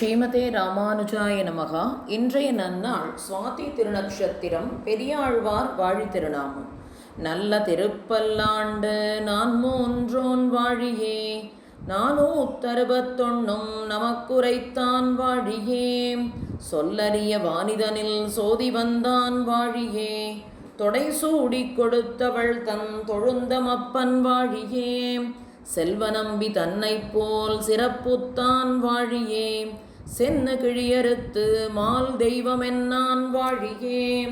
ஸ்ரீமதே ராமானுஜாய நமகா. இன்றைய நன்னாள் சுவாதி திருநக்ஷத்திரம் பெரியாழ்வார் வாழி திருநாமம். நல்ல திருப்பல்லாண்டு நான் மூன்றோன் வாழியே. நானூத்தறுபத்தொன்னும் நமக்குரைத்தான் வாழியே. சொல்லறிய வானிதனில் சோதி வந்தான் வாழியே. தொடை சூடி கொடுத்தவள் தன் தொழுந்தமப்பன் வாழியே. செல்வநம்பி தன்னைப் போல் சிறப்புத்தான் வாழியே. சென்ன கிழியறுத்து மால் தெய்வமென்னான் வாழியே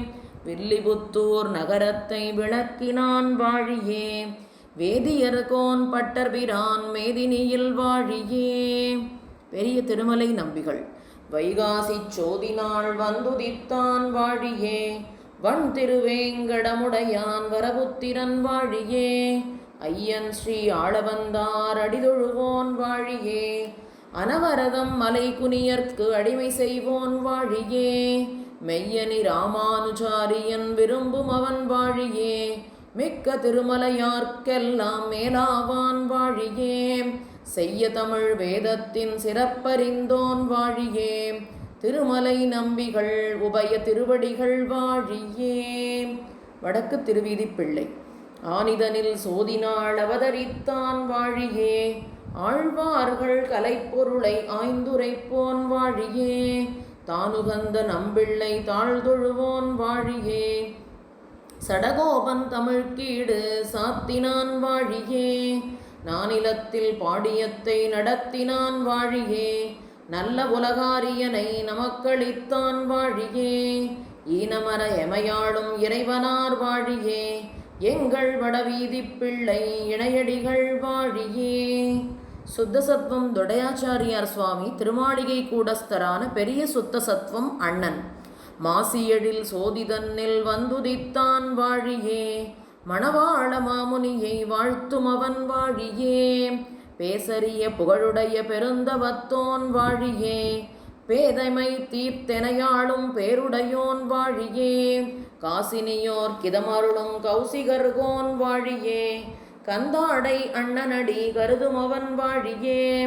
வில்லிபுத்தூர் நகரத்தை விளக்கினான் வாழியே வேதியர்கோன் பட்டர்பிரான் மேதினியில் வாழியே பெரிய திருமலை நம்பிகள் வைகாசி சோதினாள் வந்துதித்தான் வாழியே. வண் திருவேங்கடமுடையான் வரபுத்திரன் வாழியே. ஐயன் ஸ்ரீ ஆளவந்தார் அடிதொழுவோன் வாழியே. அனவரதம் மலை குனியர்க்கு அடிமை செய்வோன் வாழியே. மெய்யனி ராமானுஜாரியன் விரும்பும் அவன் வாழியே. மிக்க திருமலையார்க்கெல்லாம் மேலாவான் வாழியே. செய்ய தமிழ் வேதத்தின் சிறப்பறிந்தோன் வாழியே. திருமலை நம்பிகள் உபய திருவடிகள் வாழியே. வடக்கு திருவீதி பிள்ளை ஆனிதனில் சோதினாள் அவதரித்தான் வாழியே. ஆழ்வார்கள் கலைப்பொருளை ஆய்ந்துரைப்போன் வாழியே. தானுகந்த நம்பிள்ளை தாழ்தொழுவோன் வாழியே. சடகோபன் தமிழ்கீடு சாத்தினான் வாழியே. நானிலத்தில் பாடியத்தை நடத்தினான் வாழியே. நல்ல உலகாரியனை நமக்களித்தான் வாழியே. ஈனமர எமையாளும் இறைவனார் வாழியே. எங்கள் வடவீதி பிள்ளை இணையடிகள் வாழியே. சுத்த சத்வம் தொடையாச்சாரியார் சுவாமி திருமாளிகை கூடஸ்தரான பெரிய சுத்த சத்வம் அண்ணன். மாசியழில் சோதிதன்னில் வந்துதித்தான் வாழியே. மணவாள மாமுனியை வாழ்த்தும் அவன் வாழியே. பேசறிய புகழுடைய பெருந்தவத்தோன் வாழியே. பேதைமை தீர்த்தெனையாளும் பேருடையோன் வாழியே. காசினியோர் கிதமருளும் கௌசிகர்கோன் வாழியே. கந்தாடை அண்ணனடி கருதும் அவன் வாழியே.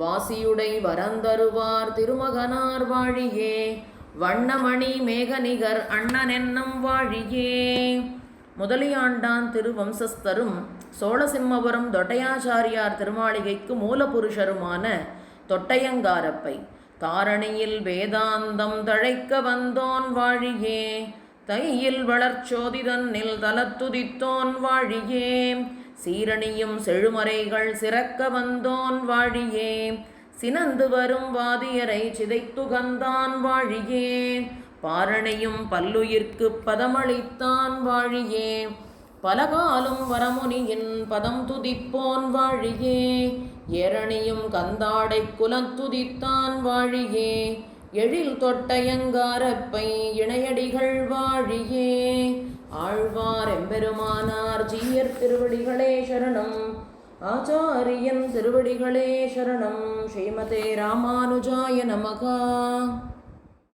வாசியுடை வரந்தருவார் திருமகனார் வாழியே. வண்ணமணி மேகநிகர் அண்ணனென்னும் வாழியே. முதலியாண்டான் திருவம்சஸ்தரும் சோழசிம்மபுரம் தொட்டையாச்சாரியார் திருமாளிகைக்கு மூலபுருஷருமான தொட்டையங்காரப்பை. தாரணியில் வேதாந்தம் தழைக்க வந்தோன் வாழியே. தையில் வளர்ச்சோதிதன்னில் தலத்துதித்தோன் வாழியே. சீரணியும் செழுமறைகள் சிறக்க வந்தோன் வாழியே. சினந்து வரும் வாதியரை சிதைத்துகந்தான் வாழியே. பாரணையும் பல்லுயிர்க்கு பதமளித்தான் வாழியே. பலகாலும் வரமுனி என் பதம் துதிப்போன் வாழியே. எரணியும் கந்தாடை குலத்துதித்தான் வாழியே. எழில் தொட்டயங்காரப்பை இணையடிகள் வாழியே. ஆழ்வார் எம்பெருமானார் ஜீயர் திருவடிகளே சரணம். ஆச்சாரியன் திருவடிகளே சரணம். ஸ்ரீமதே ராமானுஜாய நமகா.